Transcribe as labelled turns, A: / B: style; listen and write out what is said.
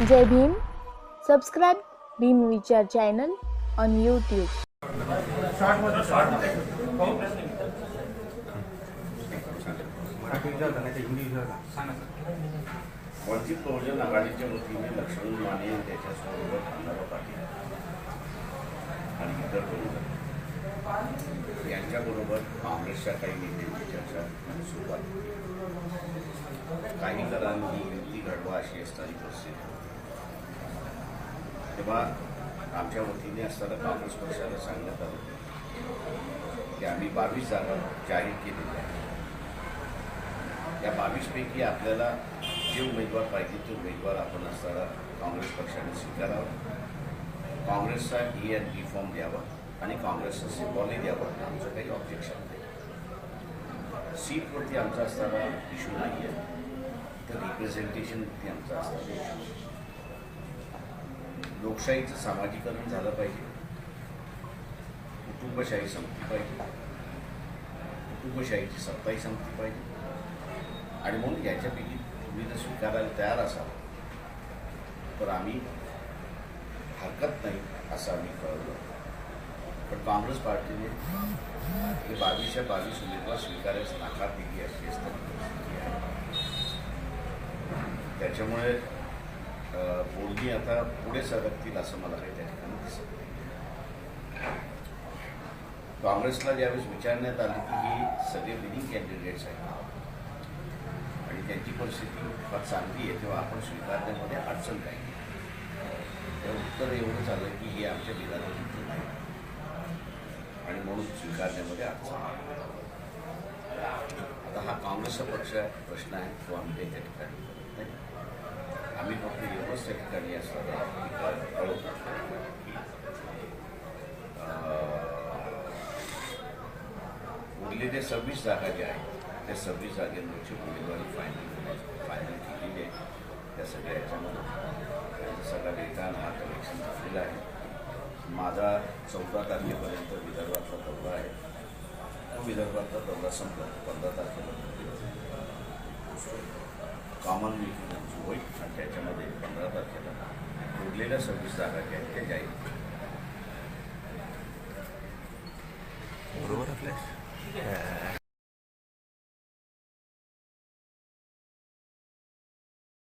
A: Jai Bhim subscribe Bhim Vichar channel on YouTube
B: वंचित बहुजन आघाडीच्या वतीने लक्ष्मण माने त्याच्यासोबत अण्णाराव पाटील आणि इतर प्रमुख यांच्याबरोबर काँग्रेसच्या काही नेत्यांची चर्चा सुरुवात केली. काही जणांनी युती घडवा अशी असणारी परिस्थिती होती. तेव्हा आमच्या वतीने असताना काँग्रेस पक्षाला सांगण्यात आलं की आम्ही बावीस जागा जाहीर केलेल्या आहेत. या बावीसपैकी आपल्याला जे उमेदवार पाहिजे ते उमेदवार आपण असताना काँग्रेस पक्षाने स्वीकारावा. काँग्रेसचा E e N B form द्यावा आणि काँग्रेसचा सिम्बॉलही द्यावा आमचं काही ऑब्जेक्शन नाही. सीटवरती आमचा असताना इशू नाही आहे तर रिप्रेझेंटेशनवरती आमचा असताना इशू लोकशाहीचं सामाजिकरण झालं पाहिजे. कुटुंबशाही संपली पाहिजे. कुटुंबशाहीची सत्ताही संपली पाहिजे. आणि म्हणून याच्यापैकी तुम्ही जर स्वीकारायला तयार असाल तर आम्ही हरकत नाही असं आम्ही कळवलं. पण काँग्रेस पार्टीने हे बावीसच्या बावीस उमेदवार स्वीकारायला नकार दिली अशी असतात त्याच्यामुळे बोलणी आता पुढे सरकतील असं मला काही त्या ठिकाणी दिसत नाही. काँग्रेसला ज्यावेळेस विचारण्यात आलं की हे सगळे विनिंग कॅन्डिडेट्स आहेत आणि त्यांची परिस्थिती फार चांगली आहे तेव्हा आपण स्वीकारण्यामध्ये अडचण काही नाही तेव्हा उत्तर एवढंच आलं की हे आमच्या विधानात नाही. आणि म्हणून स्वीकारण्यामध्ये अडचण आता हा काँग्रेसचा पक्ष प्रश्न आहे तो आम्ही त्या ठिकाणी करत नाही. आम्ही कळवतो की अं, उरलेल्या सव्वीस जागा ज्या आहेत त्या सव्वीस जागेवरची उमेदवारी फायनल फायनल केलेली आहे त्या सगळ्या याच्यामध्ये त्यांचा सगळा डेटा हा कलेक्शन झालेला आहे माझा चौदा तारखेपर्यंत विदर्भातला दौरा आहे तो विदर्भातला दौरा संपला पंधरा तारखेला कॉमन मिटिंग होईल आणि त्याच्यामध्ये पंधरा तारखेला उरलेल्या सव्वीस जागा ज्या आहेत त्या जाहीर